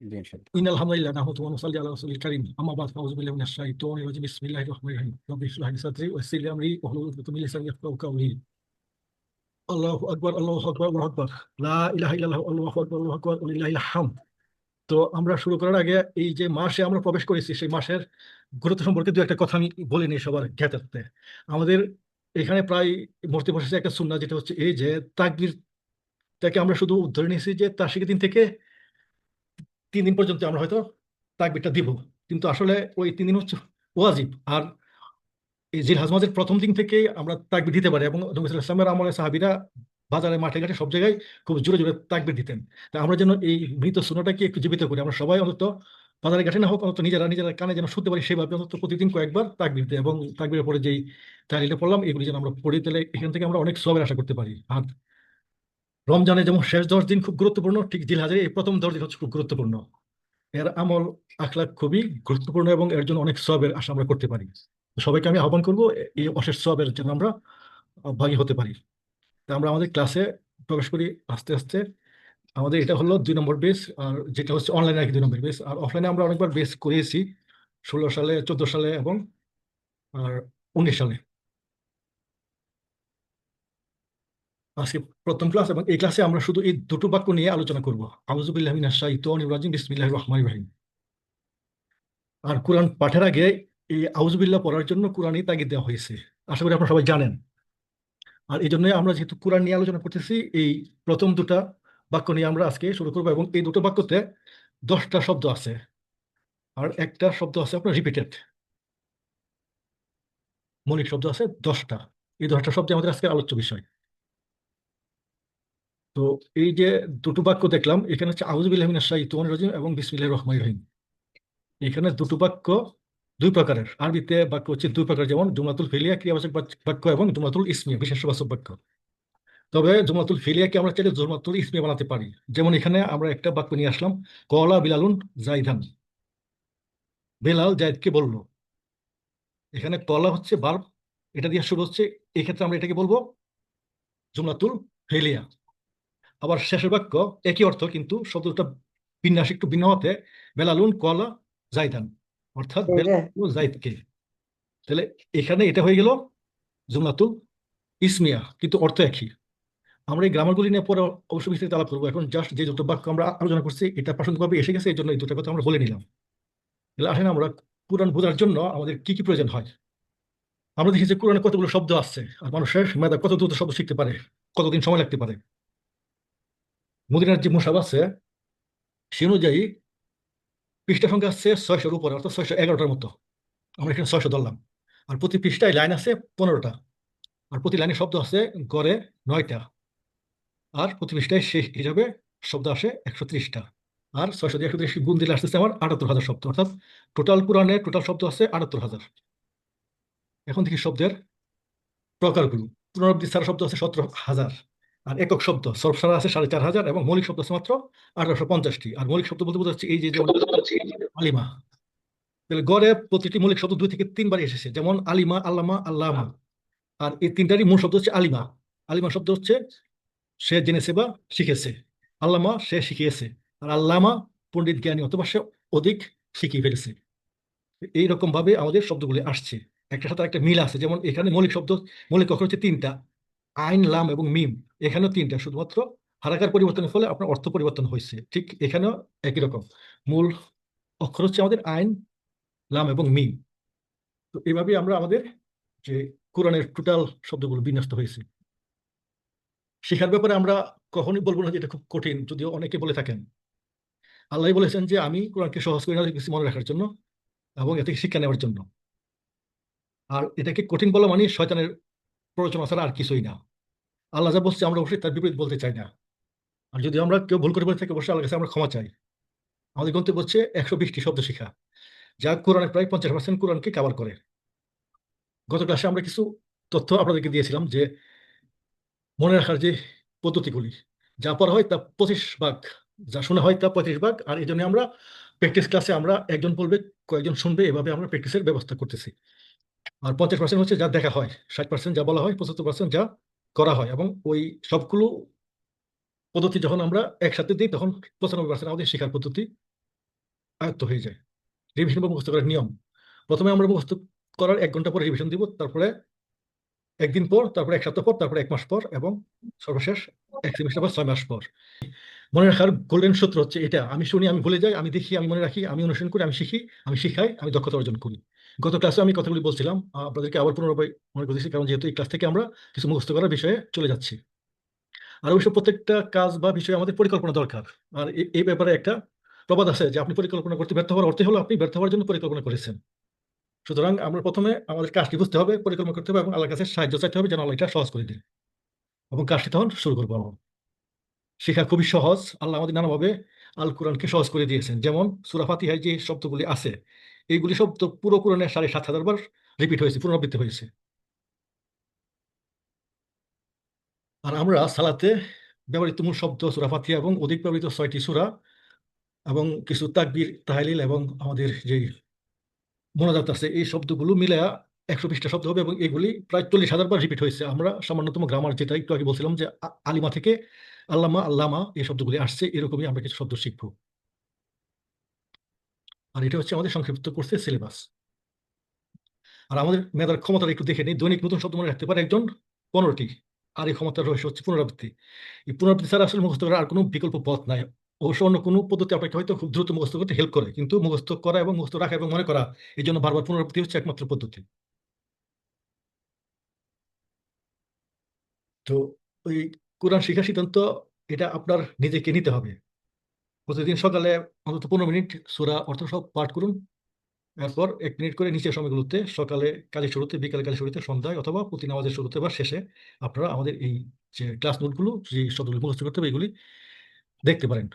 জি ইনশাল্লাহ إن الحمد لله نحمده ونصلي على رسول الكريم أما بعد فأعوذ بالله من الشيطان الرجيم بسم الله الرحمن الرحيم رب اشرح لي صدري ويسر لي أمري واحلل عقدة من لساني يفقهوا قولي الله أكبر الله أكبر الله أكبر لا إله إلا الله الله أكبر الله أكبر ولله الحمد তো আমরা শুরু করার আগে এই যে মাসে আমরা প্রবেশ করেছি সেই মাসের গুরুত্ব সম্পর্কে দু একটা কথা আমি বলে নিই সবার জ্ঞাতার্থে আমাদের এখানে প্রায় মূর্তি বসেছে একটা সুন্নাহ যেটা হচ্ছে এই যে তাকবীরটাকে আমরা শুধু ধরে নিয়েছি যে তার শিখে দিন থেকে তিন দিন পর্যন্ত আমরা হয়তো তাকবিরটা দিব। কিন্তু আসলে ওই তিন দিন হচ্ছে ওয়াজিব। আর এই জিল হাজমাজের প্রথম দিন থেকে আমরা তাকবির দিতে পারি এবং নবী সাল্লাল্লাহু আলাইহি আমলে সাহাবীরা বাজারে, মাঠে, ঘাটে সব জায়গায় খুব জোরে জোরে তাকবির দিতেন। তা আমরা যেন এই মৃত সুন্নটাকে একটু জীবিত করি। আমরা সবাই অন্তত বাজারে, ঘাটে না হোক, অন্তত নিজেরা নিজেরা কানে যেন শুনতে পারি, সেভাবে অন্তত প্রতিদিন কয়েকবার তাকবির দিই এবং তাকবিরের পরে যেই তাহলিলটা পড়লাম, এগুলি যেন আমরা পড়ি তাহলে এখান থেকে আমরা অনেক সবের আশা করতে পারি। আর রমজানে যেমন শেষ দশ দিন খুব গুরুত্বপূর্ণ, ঠিক জিল হাজারে এই প্রথম দশ দিন হচ্ছে খুব গুরুত্বপূর্ণ। এর আমল আখলাক খুবই গুরুত্বপূর্ণ এবং এর জন্য অনেক সবের আশা আমরা করতে পারি। সবাইকে আমি আহ্বান করব, এই অশেষ সবের জন্য আমরা ভাগী হতে পারি। তা আমরা আমাদের ক্লাসে প্রবেশ করি আস্তে আস্তে। আমাদের এটা হলো দুই নম্বর বেস আর যেটা হচ্ছে অনলাইনে আর কি দুই নম্বর বেস আর অফলাইনে আমরা অনেকবার বেস করেছি, ষোলো সালে, চোদ্দ সালে এবং আর উনিশ সালে। আজকে প্রথম ক্লাস এবং এই ক্লাসে আমরা শুধু এই দুটো বাক্য নিয়ে আলোচনা করব। শাইতানির রাজিম, বিসমিল্লাহির রহমানির রহিম। আর কোরআন পাঠের আগে এই আউযুবিল্লাহ পড়ার জন্য কোরআনই তাগিদ দেওয়া হয়েছে। আশা করি আপনারা সবাই জানেন। আর এই জন্য আমরা যেহেতু কোরআন নিয়ে আলোচনা করতেছি, এই প্রথম দুটা বাক্য নিয়ে আমরা আজকে শুরু করব এবং এই দুটো বাক্যতে দশটা শব্দ আছে। আর একটা শব্দ আছে আপনার রিপিটেড মৌলিক শব্দ আছে দশটা। এই দশটা শব্দ আমাদের আজকে আলোচ্য বিষয়। তো এই যে দুটো বাক্য দেখলাম, এখানে হচ্ছে আউযুবিল্লাহি মিনাশ শাইতানির রাজিম এবং বিসমিল্লাহির রহমান রহিম। এখানে দুটো বাক্য দুই প্রকারের। আরবিতে বাক্য হচ্ছে দুই প্রকার, যেমন জুমলাতুল ফিলিয়া ক্রিয়াবাচক বাক্য এবং জুমলাতুল ইসমিয়া বিশেষবাচক বাক্য। তবে জুমলাতুল ফিলিয়াকে আমরা চাইলে জুমলাতুল ইসমিয়া বানাতে পারি। যেমন এখানে আমরা একটা বাক্য নিয়ে আসলাম, কলা বিলালুন জাইদান। বেলাল জায়দকে বলল। এখানে কলা হচ্ছে বার্ব এটা দিয়ে শুরু হচ্ছে, এক্ষেত্রে আমরা এটাকে বলব জুমলাতুল ফেলিয়া। আবার শেষের বাক্য একই অর্থ কিন্তু শব্দটা বিন্যাস একটু ভিন্ন হতে বেলালুন কলা জাইদান অর্থাৎ জাইদকে তাহলে এখানে এটা হয়ে গেল জুমলাতুল ইসমিয়া কিন্তু অর্থ একই। আমরা এই গ্রামারগুলি নিয়ে পরে অবশ্য বিস্তারিত আলাপ করব। এখন জাস্ট যে দুটো বাক্য আমরা আলোচনা করছি এটা প্রাসঙ্গিকভাবে এসে গেছে এই জন্য এই দুটো কথা আমরা বলে নিলাম। তাহলে আসেন আমরা কোরআন বোঝার জন্য আমাদের কি কি প্রয়োজন হয়? আমরা দেখি যে কোরআনে কতগুলো শব্দ আসছে আর মানুষের মেধা কত দ্রুত শব্দ শিখতে পারে কতদিন সময় লাগতে পারে। মদিনার যে মুসাব আছে, সে অনুযায়ী পৃষ্ঠা সংখ্যা আসছে ছয়শোর উপরে, অর্থাৎ ছয়শো এগারোটার মতো। আমরা এখানে ছয়শো ধরলাম। আর প্রতি পৃষ্ঠায় লাইন আছে পনেরোটা। আর প্রতি লাইনে শব্দ আছে গড়ে নয়টা। আর প্রতি পৃষ্ঠায় শেষ হিসাবে শব্দ আসে একশো ত্রিশটা। আর ছয়শো দিয়ে একশো ত্রিশ গুণ দিলে আসতেছে আমার আটাত্তর হাজার শব্দ, অর্থাৎ টোটাল কোরআনে টোটাল শব্দ আছে আটাত্তর হাজার। এখন থেকে শব্দের প্রকারগুলো। পুনরাবৃত্তি ছাড়া শব্দ আছে সতেরো হাজার। আর একক শব্দ সর্ব সারা আছে সাড়ে চার হাজার এবং মৌলিক শব্দ আছে মাত্র আঠারোশো পঞ্চাশটি। আর মৌলিক শব্দ বলতে বোঝাচ্ছে এই যে আলিমা, তাহলে গড়ে প্রতিটি মৌলিক শব্দ দুই থেকে তিনবার এসেছে, যেমন আলিমা, আল্লামা আল্লামা। আর এই তিনটারই মূল শব্দ হচ্ছে আলিমা। আলিমা শব্দ হচ্ছে সে জেনেছে বা শিখেছে। আল্লামা সে শিখিয়েছে। আর আল্লামা পণ্ডিত জ্ঞানী অথবা সে অধিক শিখিয়ে ফেলেছে। এইরকম ভাবে আমাদের শব্দগুলি আসছে। একটা সাথে একটা মিল আছে, যেমন এখানে মৌলিক শব্দ, মৌলিক অক্ষর হচ্ছে তিনটা। আইন, লাম এবং মিম এখানেও তিনটা। শুধুমাত্র হারাকার পরিবর্তনের ফলে আপনার অর্থ পরিবর্তন হয়েছে। ঠিক এখানেও একই রকম। মূল অক্ষর হচ্ছে আমাদের আইন, লাম এবং মিম। তো এইভাবে আমরা আমাদের যে কোরআনের টোটাল শব্দগুলো বিন্যস্ত হয়েছে। শেখার ব্যাপারে আমরা কখনই বলব না যে এটা খুব কঠিন, যদিও অনেকে বলে থাকেন। আল্লাহ বলেছেন যে আমি কোরআনকে সহজ করে কিছু মনে রাখার জন্য এবং এ থেকে শিক্ষা নেওয়ার জন্য। আর এটাকে কঠিন বলা মানে শয়তানের প্ররোচনা ছাড়া আর কিছুই না। আল্লাহ যা বলছে আমরা অবশ্যই তার বিপরীত বলতে চাই না। আর যদি আমরা কেউ ভুল করে বলে থাকি, অবশ্যই আল্লাহ কাছে আমরা ক্ষমা চাই। আমাদের গন্তব্য হচ্ছে একশো বিশটি শব্দ শিখা, যা কোরআনের প্রায় পঞ্চাশ পার্সেন্ট কোরআনকে কাভার করে। গত ক্লাসে আমরা কিছু তথ্য আপনাদেরকে দিয়েছিলাম যে, মনে রাখার যে পদ্ধতিগুলি, যা পড়া হয় তা পঁচিশ ভাগ, যা শোনা হয় তা পঁয়ত্রিশ ভাগ, আর এই জন্য আমরা প্র্যাকটিস ক্লাসে আমরা একজন বলবে, কয়েকজন শুনবে, এভাবে আমরা প্র্যাকটিসের ব্যবস্থা করতেছি। আর পঞ্চাশ পার্সেন্ট হচ্ছে যা দেখা হয়, ষাট পার্সেন্ট যা বলা হয়, পঁচাত্তর পার্সেন্ট যা করা হয় এবং ওই সবগুলো পদ্ধতি যখন আমরা একসাথে দিই, তখন পঁচানব্বই পার্সেন্ট আমাদের শেখার পদ্ধতি আয়ত্ত হয়ে যায়। রিভিশন বা মুখস্থ করার নিয়ম। প্রথমে আমরা মুখস্থ করার এক ঘণ্টা পরে রিভিশন দিব, তারপরে একদিন পর, তারপরে এক সপ্তাহ পর, তারপরে এক মাস পর এবং সর্বশেষ এক সেমিস্টার পর ছয় মাস পর। মনে রাখার গোল্ডেন সূত্র হচ্ছে এটা। আমি শুনি, আমি ভুলে যাই, আমি দেখি, আমি মনে রাখি, আমি অনুসরণ করি, আমি শিখি, আমি শিখাই, আমি দক্ষতা অর্জন করি। গত ক্লাসে আমি কথাগুলি বলছিলাম আপনাদেরকে আবার পুনরায় মনে করতেছি, কারণ যেহেতু এই ক্লাস থেকে আমরা কিছু মুখস্থ করার বিষয়ে চলে যাচ্ছি। আর অবশ্য প্রত্যেকটা কাজ বা বিষয়ে আমাদের পরিকল্পনা দরকার। আর এই ব্যাপারে একটা প্রবাদ আছে যে, আপনি পরিকল্পনা করতে ব্যর্থ হওয়ার অর্থ হলো আপনি ব্যর্থ হওয়ার জন্য পরিকল্পনা করেছেন। সুতরাং আমরা প্রথমে আমাদের কাজটি বুঝতে হবে, পরিকল্পনা করতে হবে এবং আল্লাহর কাছে সাহায্য চাইতে হবে যেন আল্লাহ এটা সহজ করে দিন। এবং কাজটি তখন শুরু করব আমরা। শেখা খুবই সহজ, আল্লাহ আমাদের নানাভাবে আল কোরআনকে সহজ করে দিয়েছেন। যেমন সুরা ফাতিহায় যে শব্দগুলি আছে এইগুলি শব্দ পুরো কোরআনে সাড়ে সাত হাজার বার রিপিট হয়েছে, পুনরাবৃত্তি হয়েছে। আর আমরা সালাতে ব্যবহৃত মূল শব্দ সুরা ফাতিহা এবং অধিক ব্যবহৃত ছয়টি সুরা এবং কিছু তাকবির, তাহলিল এবং আমাদের যে মোনাজাত আছে, এই শব্দগুলো মিলে একশো বিশটা শব্দ হবে এবং এগুলি প্রায় চল্লিশ হাজার বার রিপিট হয়েছে। আমরা সামান্যতম গ্রামার যেটা একটু আগে বলছিলাম যে আলিমা থেকে আল্লামা আল্লামা এই শব্দগুলি আসছে, এরকমই আমরা কিছু শব্দ শিখব। আর এটা হচ্ছে আমাদের সংক্ষিপ্ত করছে সিলেবাস আর আমাদের মেধার ক্ষমতাটা একটু দেখে নিই, দৈনিক নতুন শব্দ মনে রাখতে পারে একজন পনেরোটি, আর এই ক্ষমতার রহস্য হচ্ছে পুনরাবৃত্তি। এই পুনরাবৃত্তি ছাড়া আসলে মুখস্থ করার আর কোনো বিকল্প পথ নাই। অবশ্য অন্য কোনো পদ্ধতি আপনাকে হয়তো খুব দ্রুত মুখস্থ করতে হেল্প করে, কিন্তু মুখস্থ করা এবং মুখস্থ রাখা এবং মনে করা, এই জন্য বারবার পুনরাবৃত্তি হচ্ছে একমাত্র পদ্ধতি। তো ওই কোরআন শিক্ষা সিদ্ধান্ত, এটা আপনার নিজেকে নিতে হবে। প্রতিদিন সকালে অন্তত পনেরো মিনিট সূরা, অর্থ সব পাঠ করুন। এরপর এক মিনিট করে নিচের সময়গুলোতে সকালে কাজের শুরুতে, বিকালে কাজের শুরুতে, সন্ধ্যায় অথবা প্রতি নামাজের শুরুতে বা শেষে আপনারা আমাদের এই যে ক্লাস নোটগুলো, যে শব্দগুলো মুখস্থ করতে হবে, এগুলি দেখতে পারেন।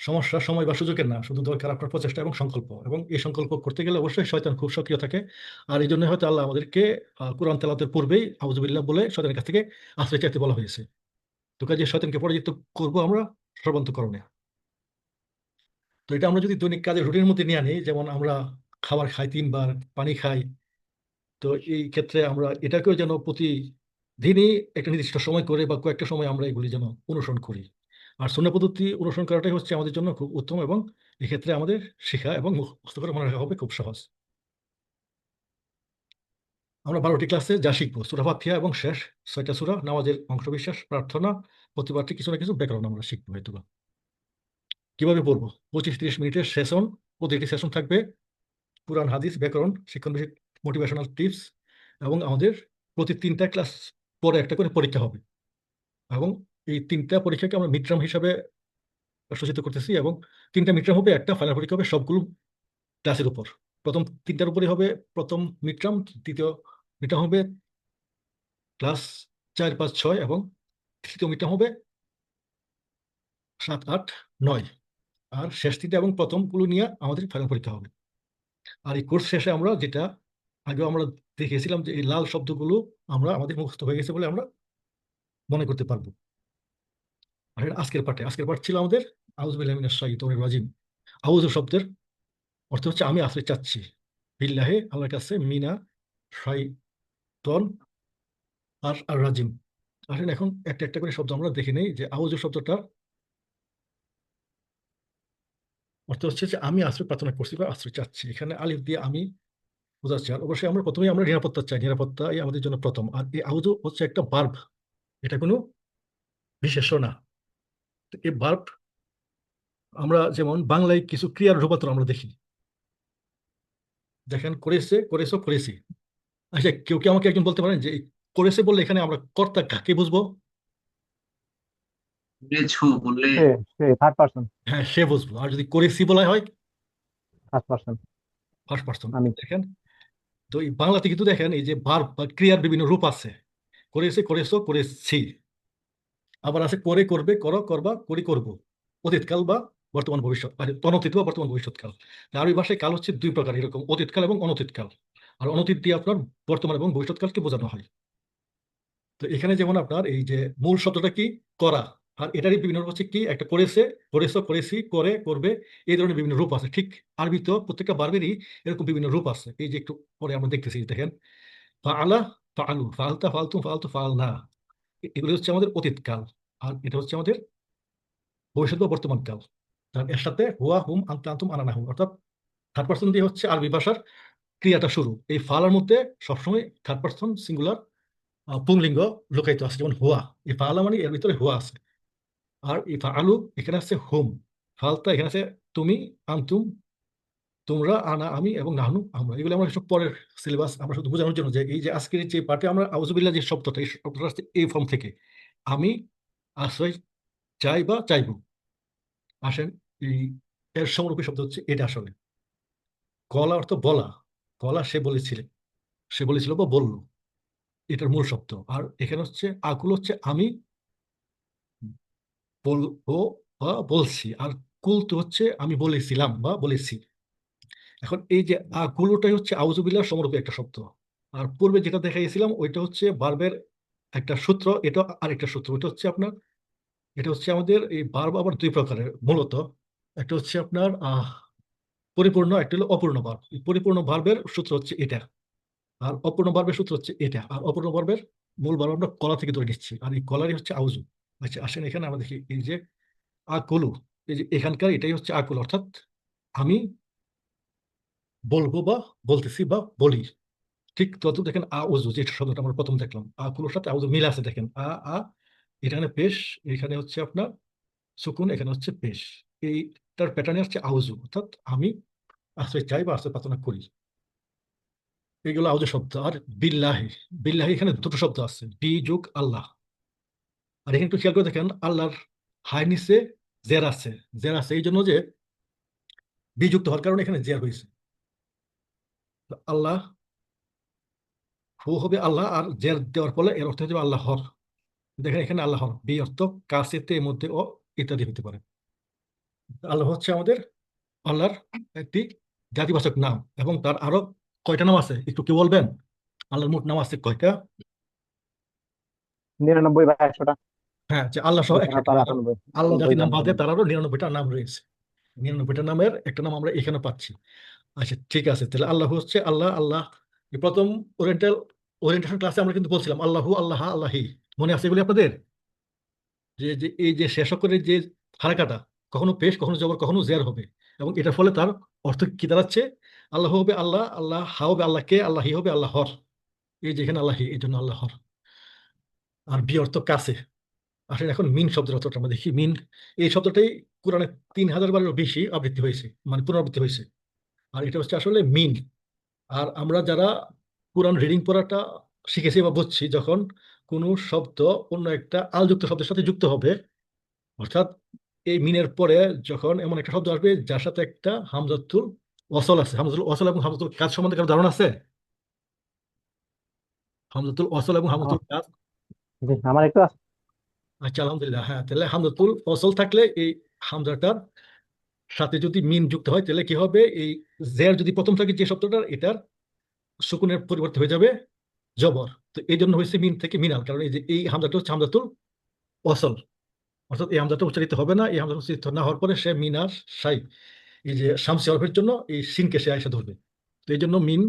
সমস্যা, সময় বা সুযোগের না, শুধু দরকার আপনার প্রচেষ্টা এবং সংকল্প। এবং এই সংকল্প করতে গেলে অবশ্যই শয়তান খুব সক্রিয় থাকে। আর এই জন্য হয়তো আল্লাহ আমাদেরকে কোরআন তেলাতের পূর্বেই আবুজুবিল্লাহ বলে শয়তানের কাছ থেকে আশ্রয় চাইতে বলা হয়েছে। তো কাজে শয়তানকে পরাজিত করব আমরা। সর্বান্তকরণে তো এটা আমরা যদি দৈনিক কাজের রুটিনের মধ্যে নিয়ে আনি, যেমন আমরা খাবার খাই, তিনবার পানি খাই, তো এই ক্ষেত্রে আমরা এটাকেও যেন প্রতিদিনই একটা নির্দিষ্ট সময় করে বা কয়েকটা সময় আমরা এগুলি যেন অনুসরণ করি। আর শূন্য পদ্ধতি অনুসরণ করাটাই হচ্ছে আমাদের জন্য খুব উত্তম এবং এক্ষেত্রে আমাদের শেখা এবং মুখস্থ করে মনে রাখা হবে খুব সহজ। আমরা বারোটি ক্লাসে যা শিখব, সুরা ফাতিহা এবং শেষ, ছয়টা সুরা, নামাজের অংশবিশ্বাস প্রার্থনা প্রতিবারটি কিছু না কিছু ব্যাকরণ আমরা শিখব হয়তো বা। কীভাবে পড়ব? পঁচিশ তিরিশ মিনিটের সেশন, প্রতিটি সেশন থাকবে পুরাণ হাদিস, ব্যাকরণ, শিক্ষণ বিষয়ক মোটিভেশনাল টিপস এবং আমাদের প্রতি তিনটা ক্লাস পরে একটা করে পরীক্ষা হবে। এবং এই তিনটা পরীক্ষাকে আমরা মিডটার্ম হিসাবে সূচিত করতেছি এবং তিনটা মিডটার্ম হবে, একটা ফাইনাল পরীক্ষা হবে সবগুলো ক্লাসের উপর। প্রথম তিনটার উপরে হবে প্রথম মিডটার্ম দ্বিতীয় মিডটার্ম হবে ক্লাস চার, পাঁচ, ছয় এবং তৃতীয় মিডটার্ম হবে সাত, আট, নয়। আর শেষ তিনটা এবং প্রথমগুলো নিয়ে আমাদের ফাইনাল পরীক্ষা হবে। আর এই কোর্স শেষে আমরা যেটা আগেও আমরা দেখেছিলাম যে এই লাল শব্দগুলো আমরা আমাদের মুখস্থ হয়ে গেছে বলে আমরা মনে করতে পারব। আর আজকের পাঠে, আজকের পাঠ ছিল আমাদের আউজবিল্লাহিমিনাশ শাইতানির রাজিম। আউজ শব্দের অর্থ হচ্ছে আমি আশ্রয় চাচ্ছি। বিল্লাহে আল্লাহর কাছে মিনা, শাইতন আর আর রাজিম। আসলে এখন একটা একটা করে শব্দ আমরা দেখে নেই যে আউজ শব্দটা। অর্থ হচ্ছে যে আমি আশ্রয় প্রার্থনা করছি বা আশ্রয় চাচ্ছি। এখানে আলিফ দিয়ে আমি বোঝাচ্ছি আর অবশ্যই আমরা প্রথমেই আমরা নিরাপত্তা চাই। নিরাপত্তাই আমাদের জন্য প্রথম। আর এই আউজু হচ্ছে একটা বার্ব এটা কোনো বিশেষ্য না। এই বার্ব আমরা যেমন বাংলায় কিছু ক্রিয়ার রূপান্তর আমরা দেখি। দেখেন করেছে করেছ করেছি আচ্ছা কেউ কি আমাকে একজন বলতে পারেন যে করেছে বললে এখানে আমরা কর্তা কাকে বুঝব? করেছ বললে সে সে থার্ড পার্সন হ্যাঁ সে বুঝব। আর যদি করেছি বলা হয়? ফার্স্ট পার্সন ফার্স্ট পার্সন আমি। দেখেন তো এই বাংলাতে কিন্তু দেখেন এই যে ভার্ব বা ক্রিয়ার বিভিন্ন রূপ আছে। করেছে করেছ করেছি আবার আছে করে করবে করো করবা করি করব। অতীতকাল বা বর্তমান ভবিষ্যৎ অনতীত বা বর্তমান ভবিষ্যৎকাল আরবি ভাষায় কাল হচ্ছে দুই প্রকার, এরকম অতীতকাল এবং অনতীতকাল আর অনতীত দিয়ে আপনার বর্তমান এবং ভবিষ্যৎকালকে বোঝানো হয়। তো এখানে যেমন আপনার এই যে মূল শব্দটা কি? করা। আর এটারই বিভিন্ন রূপ হচ্ছে কি? একটা করেছে, করেছ, করেছি, করে, করবে, এই ধরনের বিভিন্ন রূপ আছে। ঠিক আরবি তো প্রত্যেকটা বার্বেরই এরকম বিভিন্ন রূপ আছে। এই যে একটু পরে আমরা দেখতেছি, দেখেন। ফাআলা ফালতা ফালতু ফালতু ফাল না এগুলো হচ্ছে আমাদের অতীতকাল আর এটা হচ্ছে আমাদের ভবিষ্যৎ বা বর্তমান কাল। আর এর সাথে হুয়া হুম আন্তা আন্তুম আনানা হুম। অর্থাৎ থার্ড পার্সন দিয়ে হচ্ছে আরবি ভাষার ক্রিয়াটা শুরু। এই ফালার মধ্যে সবসময় থার্ড পার্সন সিঙ্গুলার পুংলিঙ্গ লুকায়িত আছে। যেমন হুয়া, এই ফালা মানে এর ভিতরে হুয়া আছে। আর এই আলু, এখানে আছে হুম। ফালতা, এখানে আছে তুমি, আন্তুম, তোমরা, আনা, আমি এবং নাহনু, আমরা। এগুলো আমরা সব পরের সিলেবাস আমরা শুধু বোঝানোর জন্য যে এই যে আজকের যে পার্টে আমরা আউজুবিল্লাহ যে শব্দটা, এই শব্দটা আসছে এই ফর্ম থেকে। আমি আশ্রয় চাই বা চাইব। আসেন। এই এর সমরূপী শব্দ হচ্ছে এটা আসলে। কলা অর্থ বলা। কলা সে বলেছিল সে বলেছিল বা বলল। এটার মূল শব্দ। আর এখানে হচ্ছে আকুল হচ্ছে আমি বলব বা বলছি। আর কুল তো হচ্ছে আমি বলেছিলাম বা বলেছি। এখন এই যে আকুলটাই হচ্ছে আউজুবিল্লাহ সমরূপী একটা শব্দ। আর পূর্বে যেটা দেখাইছিলাম ওইটা হচ্ছে বার্বের একটা সূত্র, এটা আরেকটা সূত্র। ওইটা হচ্ছে আপনার, এটা হচ্ছে আমাদের এই বার্ব আবার দুই প্রকারের। মূলত একটা হচ্ছে আপনার, আহ, পরিপূর্ণ, একটা হলো অপূর্ণ এই পরিপূর্ণ বার্বের সূত্র হচ্ছে এটা। আর অপূর্ণ বার্বের সূত্র হচ্ছে এটা। আর অপূর্ণ বার্বের মূল বার্ব আমরা কলা থেকে ধরে নিচ্ছি। আর এই কলারই হচ্ছে আউজু। আচ্ছা আসেন এখানে আমরা দেখি, এই যে আকুলু, এই যে এখানকার এটাই হচ্ছে আকুল, অর্থাৎ আমি বলব বা বলতেছি বা বলি। ঠিক তত দেখেন আ উজু যে শব্দটা আমরা প্রথম দেখলাম। আ কুলোর সাথে আউজু মিল আছে দেখেন। আ আ, এখানে পেশ, এখানে হচ্ছে আপনার সুকুন, এখানে হচ্ছে পেশ। এইটার প্যাটার্নে হচ্ছে আউজু অর্থাৎ আমি আশ্রয় চাই বা আশ্রয় প্রার্থনা করি। এগুলো আউজু শব্দ। আর বিল্লাহি বিল্লাহি এখানে দুটো শব্দ আছে, বি যুগ আল্লাহ। আর এখানে একটু খেয়াল করে দেখেন, আল্লাহর হাই নিচে জের আছে। জের আছে এই জন্য যে বিযুক্ত হওয়ার কারণে এখানে জের হয়েছে। আল্লাহ, হু হবে আল্লাহ আর জের দেওয়ার ফলে এর অর্থ হচ্ছে আল্লাহ আল্লাহর। দেখেন এখানে আল্লাহর, বি অর্থ কাছেতে, মধ্যে ও ইত্যাদি হতে পারে। আল্লাহ হচ্ছে আমাদের আল্লাহর একটি জাতিবাচক নাম এবং তার আরও কয়টা নাম আছে? একটু কি বলবেন? আল্লাহর মোট নাম আছে কয়টা? নিরানব্বই বা একশোটা। হ্যাঁ যে আল্লাহ সহ আল্লাহ জাতির নাম বাদে তার আরও নিরানব্বইটা নাম রয়েছে। নিরানব্বইটা নামের একটা নাম আমরা এখানে পাচ্ছি। আচ্ছা ঠিক আছে তাহলে আল্লাহ হচ্ছে আল্লাহ আল্লাহ। প্রথম ওরিয়েন্টাল ওরিয়েন্টেশন ক্লাসে আমরা কিন্তু বলছিলাম আল্লাহু আল্লাহ আল্লাহি। মনে আছে এগুলি আপনাদের? যে যে এই যে শেষ অক্ষরের যে হারাকাটা কখনো পেশ, কখনো জবর, কখনো জের হবে। এবং এটার ফলে তার অর্থ কি দাঁড়াচ্ছে? আল্লাহ হবে আল্লাহ আল্লাহ হা হবে আল্লাহকে আল্লাহি হবে আল্লাহ হর। এই যে এখানে আল্লাহি এই জন্য আল্লাহ হর। আর বি অর্থ কাছে। আসলে এখন মিন শব্দের অর্থটা আমরা দেখি। মিন, এই শব্দটাই কোরআনে তিন হাজার বারেরও বেশি আবৃত্তি হয়েছে মানে পুনরাবৃত্তি হয়েছে। আর এটা হচ্ছে আসলে মিন। আর আমরা যারা কোরআন রিডিং পড়াটা শিখেছি বা বুঝছি, যখন কোনো শব্দ অন্য একটা আলযুক্ত শব্দের সাথে যুক্ত হবে, অর্থাৎ এই মিনের পরে যখন এমন একটা শব্দ আসবে যার সাথে একটা হামজাতুল ওয়াসল আছে। হামজাতুল ওয়াসল এবং হামজাতুল কাজ সম্বন্ধে কারও ধারণা আছে? হামজাতুল ওয়াসল এবং হামজাতুল কাজ? আমার একটু আচ্ছা আলহামদুলিল্লাহ। হ্যাঁ তাহলে হামজাতুল ওয়াসল থাকলে এই হামজাটার সাথে যদি মিন যুক্ত হয় তাহলে কি হবে? এই জের যদি প্রথম থাকে যে শব্দটার এটার সুকুনের পরিবর্তে হয়ে যাবে জবর। তো এই জন্য হয়েছে মিন থেকে মিনাল কারণ এই যে এই হামজাটা হচ্ছে হামজাতুল ওয়াসল। অর্থাৎ এই হামজাটা উচ্চারিত হবে না, এই হামজাটা উচ্চারিত না হওয়ার পরে সে মিনার সাই এই যে শামসি অর্ফের জন্য এই সিনকে সে আয়সা ধরবে। তো এই জন্য মিন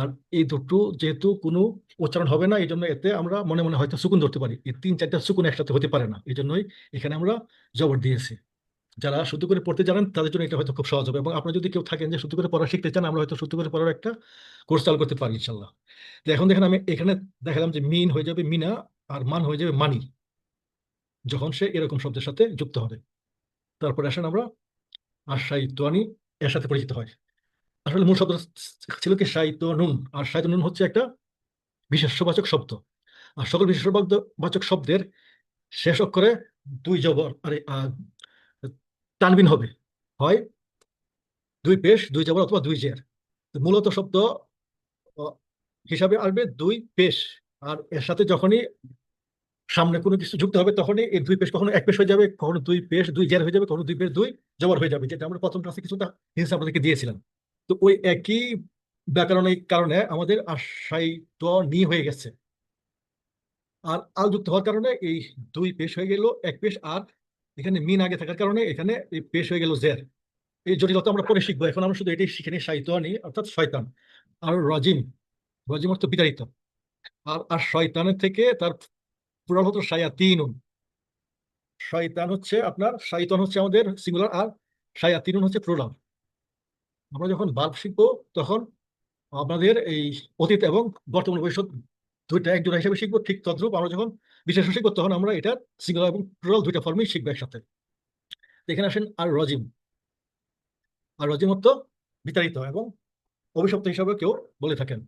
আর এই দুটো যেহেতু কোনো উচ্চারণ হবে না, এই জন্য এতে আমরা মনে মনে হয়তো সুকুন ধরতে পারি। এই তিন চারটা সুকুন একসাথে হতে পারে না, এই জন্যই এখানে আমরা জবর দিয়েছি। যারা শুদ্ধ করে পড়তে জানেন, তাদের জন্য এটা হয়তো খুব সহজ হবে। এবং আপনারা যদি কেউ থাকেন যে শুদ্ধ করে পড়া শিখতে চান, আমরা হয়তো শুদ্ধ করে পড়ার একটা কোর্স চালু করতে পারি ইনশাল্লাহ তো এখন দেখেন আমি এখানে দেখালাম যে মিন হয়ে যাবে মিনা আর মান হয়ে যাবে মানি। যখন সে এরকম শব্দের সাথে যুক্ত হবে। তারপরে আসেন আমরা আর সাহিত্যানি এর সাথে পরিচিত হয়। আসলে মূল শব্দ ছিল কি? সাহিত্য নুন আর সাহিত্য নুন হচ্ছে একটা বিশেষ্যবাচক শব্দ। আর সকল বিশেষ্যবাচক শব্দের শেষ অক্ষরে দুই জবর আরে আহ, তানবিন হবে। হয় দুই পেশ দুই জবর অথবা দুই জের। মূলত শব্দ হিসাবে আসবে দুই পেশ। আর এর সাথে যখনই সামনে কোনো কিছু যুক্ত হবে, তখনই এই দুই পেশ কখনো এক পেশ হয়ে যাবে, কখনো দুই পেশ, দুই জের হয়ে যাবে, কখনো দুই পেশ, দুই জবর হয়ে যাবে, যেটা আমরা প্রথম ক্লাসে কিছুটা হিংসা আপনাদেরকে দিয়েছিলাম। তো ওই একই ব্যাকরণের কারণে আমাদের আশায়িত নি হয়ে গেছে। আর আল যুক্ত হওয়ার কারণে এই দুই পেশ হয়ে গেল, এক পেশ, আর এখানে মিন আগে থাকার কারণে এখানে এই পেশ হয়ে গেল জের। এই জটিলতা আমরা পরে শিখব, এখন আমরা শুধু এটাই শিখে নিই সাইতানি অর্থাৎ শয়তান। আর রজিম রজিম অর্থ বিতাড়িত। আর আর শয়তানের থেকে তার পুরাল হতো শায়াতিনুন। শয়তান হচ্ছে আপনার, শয়তান হচ্ছে আমাদের সিঙ্গুলার আর শায়াতিনুন হচ্ছে প্রোনাউন আমরা যখন বাল্ব শিখব, তখন আমাদের এই অতীত এবং বর্তমান ভবিষ্যৎ দুইটা একজন হিসেবে শিখব, ঠিক তদ্রূপ আমরা যখন বিশেষ শিখব, তখন আমরা এটা সিঙ্গুলার এবং প্লুরাল দুইটা ফর্মেই শিখব একসাথে। এখানে আসেন আর রজিম। আর রজিম অর্থ বিতাড়িত এবং অভিশপ্ত হিসাবে কেউ বলে থাকেন।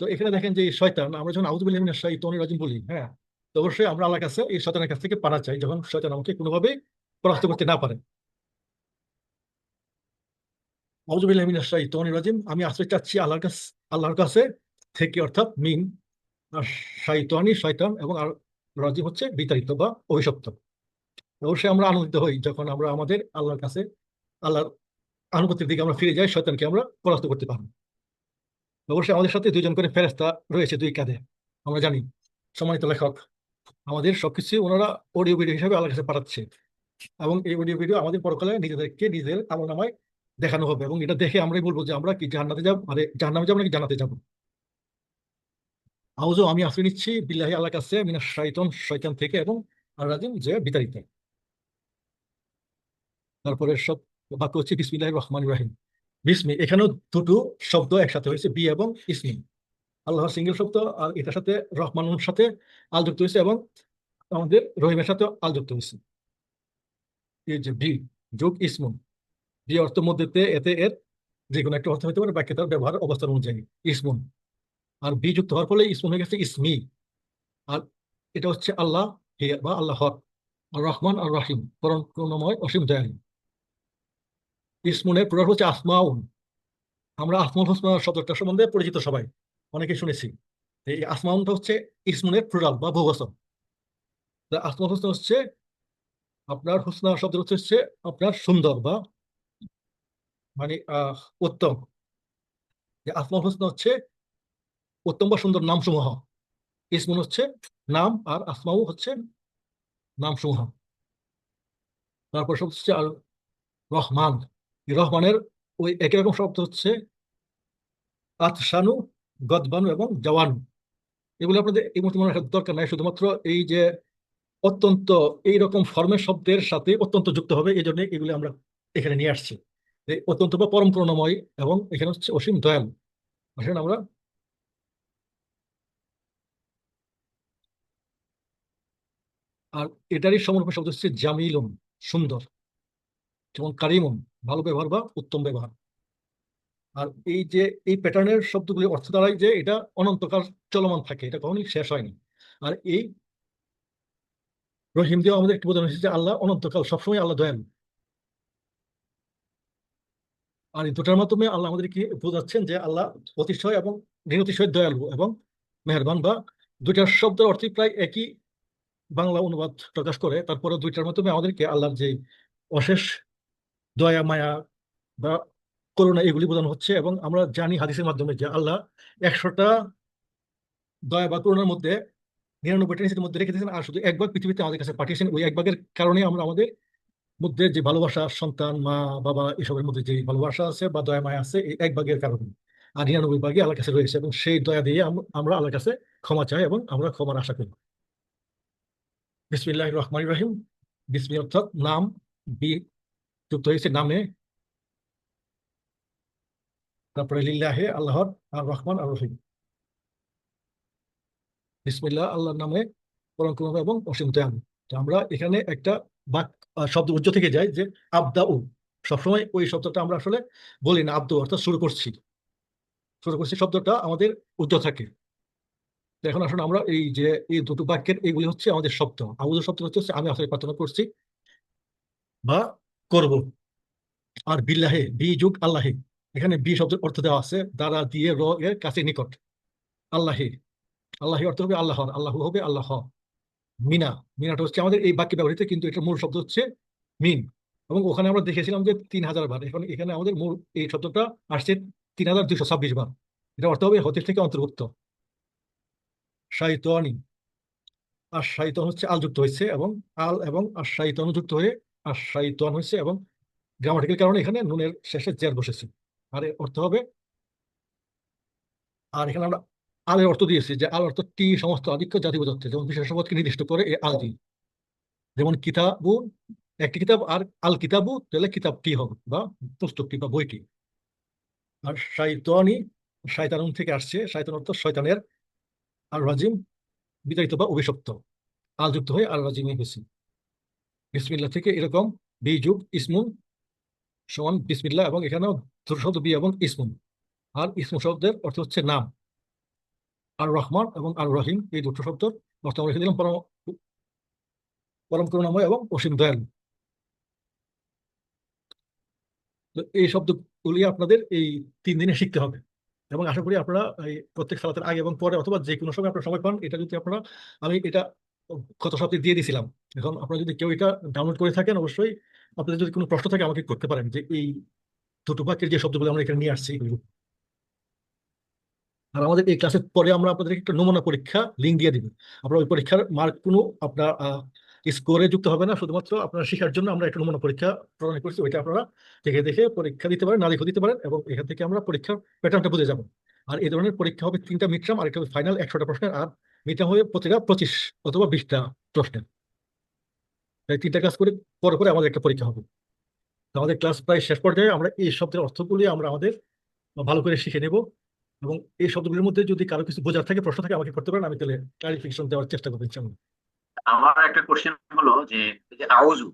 তো এখানে দেখেন যে শয়তান, আমরা যখন আউদুবিল্লাহ মিনাশ শাইতানির রাজিম বলি হ্যাঁ অবশ্যই আমরা আল্লাহর কাছে, এই শয়তানের কাছ থেকে পানা চাই, যখন শয়তান আমাকে কোনোভাবে পরাস্ত করতে না পারে। আমি আশ্রয় চাচ্ছি আল্লাহর কাছে আল্লাহর কাছে থেকে, অর্থাৎ মিন, আর শাইতানি শয়তান এবং আর রাজিম হচ্ছে বিতাড়িত বা অভিশপ্ত। অবশ্যই আমরা আনন্দিত হই যখন আমরা আমাদের আল্লাহর কাছে, আল্লাহর আনুগত্যের দিকে আমরা ফিরে যাই, শয়তানকে আমরা পরাস্ত করতে পারব অবশ্যই আমাদের সাথে দুজন করে ফেরেস্তা রয়েছে দুই কাঁধে, আমরা জানি। সম্মানিত লেখক আমাদের সবকিছু ওনারা অডিও ভিডিও হিসাবে আল্লাহর কাছে পাঠাচ্ছে। এবং এই অডিও ভিডিও আমাদের পরকালে নিজেদেরকে নিজেদের আমল নামায় দেখানো হবে এবং এটা দেখে আমরাই বলব যে আমরা কি জান্নাতে যাব আরে জাহান্নামে যাব নাকি জান্নাতে যাব। আউজো আমি আশ্রয় নিচ্ছি, বিল্লাহি আল্লাহর কাছে মিনা শয়তন শয়তান থেকে এবং রাজিম যে বিতাড়িত। তারপরে সব বাক্য হচ্ছে বিসমিল্লাহির রহমান রাহিম। বিসমি, এখানেও দুটো শব্দ একসাথে হয়েছে, বি এবং ইসমি। আল্লাহর সিঙ্গেল শব্দ আর এটার সাথে রহমানুর সাথে আল যুক্ত হয়েছে এবং আমাদের রহিমের সাথে আল যুক্ত হয়েছে। এই যে বি যোগ ইসমুন বি অর্থ মধ্যে এতে এর যে কোনো একটা অর্থ হতে পারে, বাক্যে তার ব্যবহার অবস্থান অনুযায়ী। ইসমুন, আর বি যুক্ত হওয়ার ফলে ইসমুন হয়ে গেছে ইসমি। আর এটা হচ্ছে আল্লাহ, হে বা আল্লাহর আর রহমান, আর রাহিম পরম করুণাময় অসীম দয়ালু। ইসমুনের প্রয়োগ হচ্ছে আসমাউন। আমরা আসমাউল হোসনা শব্দটা সম্বন্ধে পরিচিত সবাই। অনেকে শুনেছি এই আসমাউনটা হচ্ছে ইসমুনের প্লুরাল বা বহুবচন আসমাউল হোসনা হচ্ছে আপনার হোসনা শব্দ হচ্ছে আপনার সুন্দর বা মানে উত্তম। যে আসমাউল হোসনা হচ্ছে উত্তম বা সুন্দর নামসমূহ। ইসমুন হচ্ছে নাম আর আসমাউ হচ্ছে নামসমূহ। তারপর শব্দ হচ্ছে আর রহমান। রহমানের ওই একই রকম শব্দ হচ্ছে আতসানু গদবানু এবং জওয়ানু। এগুলো আপনাদের এই মুহূর্তে মনে রাখার দরকার নাই। শুধুমাত্র এই যে অত্যন্ত, এই রকম ফর্মের শব্দের সাথে অত্যন্ত যুক্ত হবে এই জন্য এগুলো আমরা এখানে নিয়ে আসছি। অত্যন্ত বা পরম করুণাময় এবং এখানে হচ্ছে অসীম দয়ালু। আসেন আমরা। আর এটারই সমর্পণ শব্দ হচ্ছে জামিলুন, সুন্দর। যেমন কারিমুন, ভালো ব্যবহার বা উত্তম ব্যবহার। আর এই যে, এই প্যাটার্নের শব্দগুলি অর্থ দাঁড়ায় যে এটা অনন্তকাল চলমান থাকে, এটা কখনোই শেষ হয়নি। আর এই রহিম দিয়েও আমাদের একটু বোঝানো হয়েছে যে আল্লাহ অনন্তকাল, সবসময় আল্লাহ দয়ালু। আর এই দুটার মাধ্যমে আল্লাহ আমাদেরকে বোঝাচ্ছেন যে আল্লাহ অতিশয় এবং নিরতিশয় দয়ালু এবং মেহরবান বা দুইটার শব্দের অর্থই প্রায় একই বাংলা অনুবাদ প্রকাশ করে। তারপরে দুইটার মাধ্যমে আমাদেরকে আল্লাহর যে অশেষ দয়া, মায়া বা করুণা এগুলি বোঝানো হচ্ছে এবং আমরা জানি হাদিসের মাধ্যমে যে আল্লাহ একশোটা দয়া বা করুণার মধ্যে নিরানব্বইটা নিজের মধ্যে রেখে দিয়েছেন। আর শুধু এক ভাগ পৃথিবীতে আমাদের কাছে পাঠিয়েছেন, ওই এক ভাগের কারণে আমরা আমাদের মধ্যে যে ভালোবাসা, সন্তান, মা, বাবা, এসবের মধ্যে যে ভালোবাসা আছে বা দয়া, মায়া আছে, এই এক ভাগের কারণে। আর নিরানব্বই ভাগে আল্লাহর কাছে রয়েছে এবং সেই দয়া দিয়ে আমরা আল্লাহর কাছে ক্ষমা চাই এবং আমরা ক্ষমার আশা করি। বিসমিল্লাহ রহমান রহিম। বিসমি অর্থাৎ নাম বি যুক্ত হয়েছে নামে তারপরে লিল্লাহে আল্লাহর আর রহমান আর রহিম। বিসমিল্লাহ আল্লাহর নামে পরম এবং অসীম তো আমরা এখানে একটা বাক শব্দ উজ্জ থেকে যাই যে আবদা উ সবসময় ওই শব্দটা আমরা আসলে বলি না আব্দু অর্থাৎ শুরু করছি। শুরু করছি শব্দটা আমাদের উজ্জ থাকে। এখন আসলে আমরা এই যে এই দুটো বাক্যের এইগুলি হচ্ছে আমাদের শব্দ। আবুদ শব্দ হচ্ছে আমি আসলে প্রার্থনা করছি বা করব। আর বিল্লাহে বি যুগ আল্লাহে। এখানে বি শব্দের অর্থ দেওয়া আছে, দ্বারা দিয়ে র এর কাছে নিকট। আল্লাহে। আল্লাহি অর্থ হবে আল্লাহর আল্লাহ হবে আল্লাহ। মিনা, মিনাটা হচ্ছে আমাদের এই বাক্যে ব্যবহৃত, কিন্তু এটার মূল শব্দ হচ্ছে মিন এবং ওখানে আমরা দেখেছিলাম যে তিন হাজার বার, এখন এখানে আমাদের মূল এই শব্দটা আসছে তিন হাজার দুইশো ছাব্বিশ বার। এটা অর্থ হবে হতিস থেকে অন্তর্ভুক্ত। শাইতানি। আর শাইতান হচ্ছে আল যুক্ত হয়েছে এবং আল এবং আর শাইতান যুক্ত হয়ে আর শাইতান হয়েছে এবং গ্রামাটিক্যাল কারণে এখানে নুনের শেষে জের বসেছে। আর অর্থ হবে? আর এখানে আমরা আলের অর্থ দিয়েছি যে আল অর্থ টি সমস্ত আধিক্য, জাতি বোঝাচ্ছে যেমন বিশেষ নির্দিষ্ট করে এই আল দিই যেমন কিতাবু, একটি কিতাব আর আল কিতাবু, তাহলে কিতাবটি হবে বা পুস্তকটি বা বইটি আর শাইতানি শায়তানুন থেকে আসছে। শায়তান অর্থ শয়তানের আর রাজিম বিতাড়িত বা অভিশপ্ত। আল যুক্ত হয়ে আর রাজিমে গেছে। বিসমিল্লাহ থেকে এরকম, বি যুগ, ইসমুন সমান বিসমিল্লাহ এবং এখানেও শব্দ বি এবং ইসমুন। আর ইসমু শব্দের অর্থ হচ্ছে নাম। আর রহমান এবং আর রহিম এই দুটো শব্দের অর্থ আমরা রেখে দিলাম পরম পরম করুণাময় এবং অসীম দয়ালু। এই শব্দগুলি আপনাদের এই তিন দিনে শিখতে হবে। এবং আশা করি আপনারা এই প্রত্যেক সালাতের আগে এবং পরে অথবা যে কোনো সময় আপনারা সময় পান, এটা যদি আপনারা আমি এটা গত সপ্তাহে দিয়ে দিয়েছিলাম এখন আপনারা যদি কেউ এটা ডাউনলোড করে থাকেন, অবশ্যই আপনাদের যদি কোনো প্রশ্ন থাকে আমাকে করতে পারেন যে এই দুটো বাক্যের যে শব্দগুলো আমরা এখানে নিয়ে আসছি। আর আমাদের এই ক্লাসের পরে আমরা আপনাদের একটা নমুনা পরীক্ষা লিঙ্ক দিয়ে দিব। আপনার ওই পরীক্ষার মার্ক কোনো আপনার স্কোরে যুক্ত হবে না। শুধুমাত্র আপনারা শেখার জন্য আমরা একটা নমুনা পরীক্ষা প্রদান করছি। ওইটা আপনারা দেখে দেখে পরীক্ষা দিতে পারেন, না দেখে দিতে পারেন এবং এখান থেকে আমরা পরীক্ষার প্যাটার্নটা বুঝে যাব। আর এই ধরনের পরীক্ষা হবে তিনটা মিট্রাম আর একটা ফাইনাল একশোটা প্রশ্নের। আর মিট্রাম হবে প্রতিটা পঁচিশ অথবা বিশটা প্রশ্নের। তাই তিনটা কাজ করে পরে পরে আমাদের একটা পরীক্ষা হবে। আমাদের ক্লাস প্রায় শেষ পর্যায়ে আমরা এই শব্দের অর্থগুলি আমরা আমাদের ভালো করে শিখে নেব এবং এই শব্দগুলির মধ্যে যদি কারও কিছু বোঝার থাকে প্রশ্ন থাকে আমাকে করতে পারেন আমি তাহলে ক্লারিফিকেশন দেওয়ার চেষ্টা করব ইচ্ছা আমার একটা কোশ্চেন হলো যে যে আউজু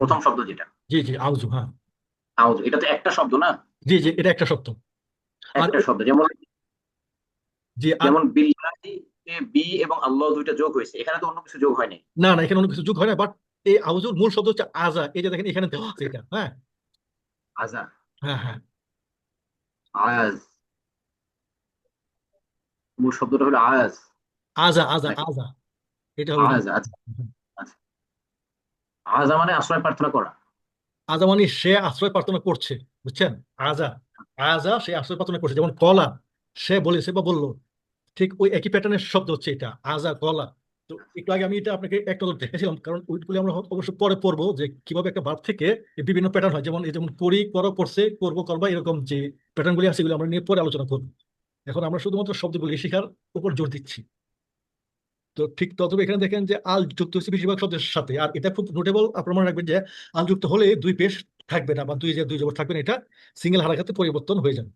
প্রথম শব্দ যেটা। জি জি আউজু হ্যাঁ। আউজু এটা তো একটা শব্দ না? জি জি এটা একটা শব্দ। একটা শব্দ যেমন যেমন বিল্লাহি বি এবং আল্লাহ দুইটা যোগ হয়েছে এখানে তো অন্য কিছু যোগ হয়নি। না না এখানে অন্য কিছু যোগ হয় না বাট এই আউজুর মূল শব্দ হচ্ছে আজা এই যে দেখেন এখানে দেওয়া আছে এটা হ্যাঁ? আজা হ্যাঁ হ্যাঁ। আয়াজ মূল শব্দটা হলো আয়াজ আজা আজা আজা এটা হলো আচ্ছা আজা মানে আশ্রয় প্রার্থনা করা। আজা মানে সে আশ্রয় প্রার্থনা করছে বুঝছেন? আজা আজা সে আশ্রয় প্রার্থনা করছে যেমন কলা। সে বলেছে বা বলল, ঠিক ওই একই প্যাটার্নের শব্দ হচ্ছে এটা, আজা কলা তো একটু আগে আমি এটা আপনাকে একটা দেখেছিলাম, কারণ ওইগুলি আমরা অবশ্য পরে পড়ব যে কীভাবে একটা ভার্ব থেকে বিভিন্ন প্যাটার্ন হয়। যেমন যেমন করি, করো করছে করব, করবা, এরকম যে প্যাটার্ন গুলি আছে এগুলো আমরা নিয়ে পরে আলোচনা করব। এখন আমরা শুধুমাত্র শব্দগুলি শেখার উপর জোর দিচ্ছি। তো ঠিক ততবে এখানে দেখেন যে আল যুক্ত হচ্ছে বেশিরভাগ শব্দের সাথে, আর এটা খুব নোটেবল আপনার মনে রাখবেন যে আল যুক্ত হলে দুই পেশ থাকবে না, বা দুই যে দুই জবর থাকবে না, এটা সিঙ্গেল হারাকাতে পরিবর্তন হয়ে যাবে।